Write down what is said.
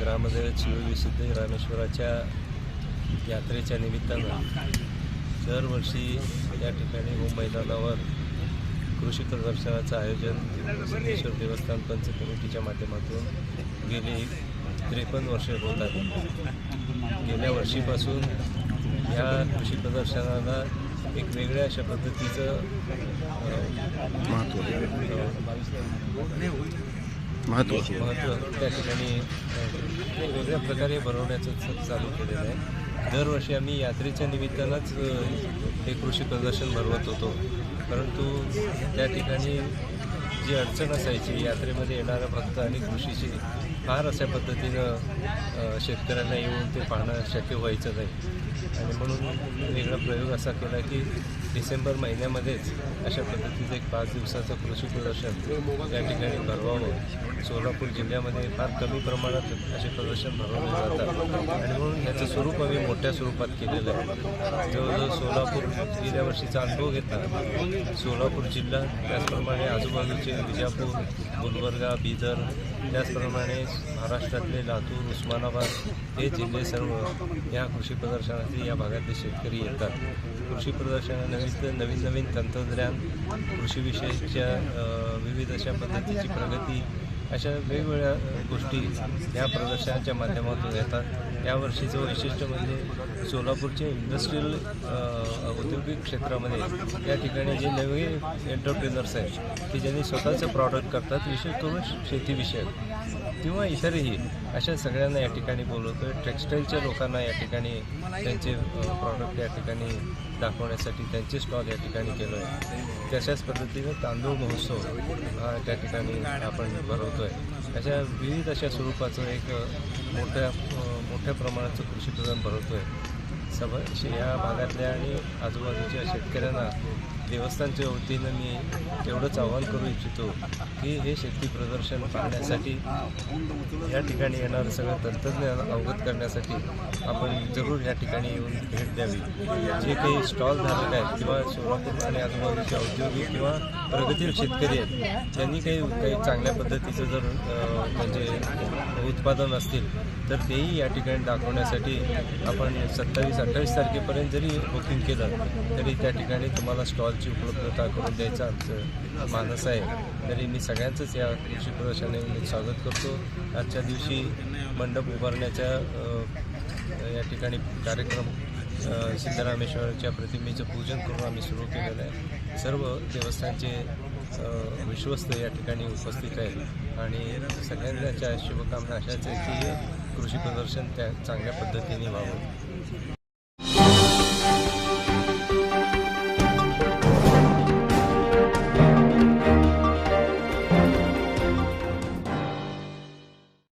ग्रामदेव शिववी रामेश्वराच्या यात्रेच्या निमित्तानं दरवर्षी या ठिकाणी होम मैदानावर कृषी प्रदर्शनाचं आयोजन सिद्धेश्वर देवस्थान पंच कमिटीच्या माध्यमातून गेली त्रेपन्न वर्षे होत आहे. गेल्या वर्षीपासून या कृषी प्रदर्शनाला एक वेगळ्या अशा पद्धतीचं महत्त्व अ, महत्त्व. त्या ठिकाणी वेगवेगळ्या प्रकारे बनवण्याचं चालू केलेलं आहे. दरवर्षी आम्ही यात्रेच्या निमित्तानंच हे कृषी प्रदर्शन भरवत होतो. परंतु त्या ठिकाणी जी अडचण असायची यात्रेमध्ये येणारा भक्त आणि कृषीची फार अशा पद्धतीनं शेतकऱ्यांना येऊन ते पाहणं शक्य व्हायचं नाही. आणि म्हणून वेगळा प्रयोग असा केला की डिसेंबर महिन्यामध्येच अशा पद्धतीचं एक पाच दिवसाचं कृषी प्रदर्शन या ठिकाणी भरवावं. सोलापूर जिल्ह्यामध्ये फार कमी प्रमाणात असे प्रदर्शन भरवले जातात. आणि म्हणून याचं स्वरूप आम्ही मोठ्या स्वरूपात केलेलं आहे. जवळजवळ सोलापूर गेल्या वर्षीचा अनुभव घेतला सोलापूर जिल्हा त्याचप्रमाणे आजूबाजूचे विजापूर गुलबर्गा बिदर त्याचप्रमाणे महाराष्ट्रातले लातूर उस्मानाबाद हे जिल्हे सर्व या कृषी प्रदर्शनातील या भागातले शेतकरी येतात. कृषी प्रदर्शनानिमित्त नवीन नवीन तंत्रज्ञान कृषीविषयीच्या विविध अशा पद्धतीची प्रगती अशा वेगवेगळ्या गोष्टी या प्रदर्शनाच्या माध्यमातून येतात. यावर्षीचं वैशिष्ट्य म्हणजे सोलापूरचे इंडस्ट्रीयल औद्योगिक क्षेत्रामध्ये या ठिकाणी जे नवे एंटरप्रिनर्स आहेत की ज्यांनी स्वतःचं प्रॉडक्ट करतात विशेष करून शेतीविषयक. किंवा इतरही अशा सगळ्यांना या ठिकाणी बोलवतो आहे टेक्स्टाईलच्या लोकांना या ठिकाणी त्यांचे प्रॉडक्ट या ठिकाणी दाखवण्यासाठी त्यांचे स्टॉल या ठिकाणी केलं आहे तशाच पद्धतीनं तांदूळ महोत्सव हा त्या ठिकाणी आपण भरवतो आहे अशा विविध अशा स्वरूपाचं एक मोठ्या मोठ्या प्रमाणाचं कृषी प्रदान भरवतो आहे सभा या भागातल्या आणि आजूबाजूच्या शेतकऱ्यांना देवस्थानच्या वतीनं मी एवढंच आवाहन करू इच्छितो की हे शेती प्रदर्शन पाहण्यासाठी या ठिकाणी येणारं सगळं तंत्रज्ञान अवगत करण्यासाठी आपण जरूर या ठिकाणी येऊन भेट द्यावी. जे काही स्टॉल धारक आहेत किंवा सोलापूर आणि आजूबाजूचे औद्योगिक किंवा प्रगतील शेतकरी आहेत त्यांनी काही काही चांगल्या पद्धतीचं जर म्हणजे उत्पादन असतील तर तेही या ठिकाणी दाखवण्यासाठी आपण सत्तावीस अठ्ठावीस तारखेपर्यंत जरी बुकिंग केलं तरी त्या ठिकाणी तुम्हाला स्टॉल स्टॉलची उपलब्धता करून द्यायचं आमचं मानस आहे. तरी मी सगळ्यांचंच या कृषी प्रदर्शनाने स्वागत करतो. आजच्या दिवशी मंडप उभारण्याच्या या ठिकाणी कार्यक्रम सिद्धरामेश्वराच्या प्रतिमेचं पूजन करून आम्ही सुरू केलेलं आहे. सर्व देवस्थानचे विश्वस्त या ठिकाणी उपस्थित आहेत. आणि सगळ्यांच्या शुभकामना अशाच आहे की कृषी प्रदर्शन त्या चांगल्या पद्धतीने व्हावं.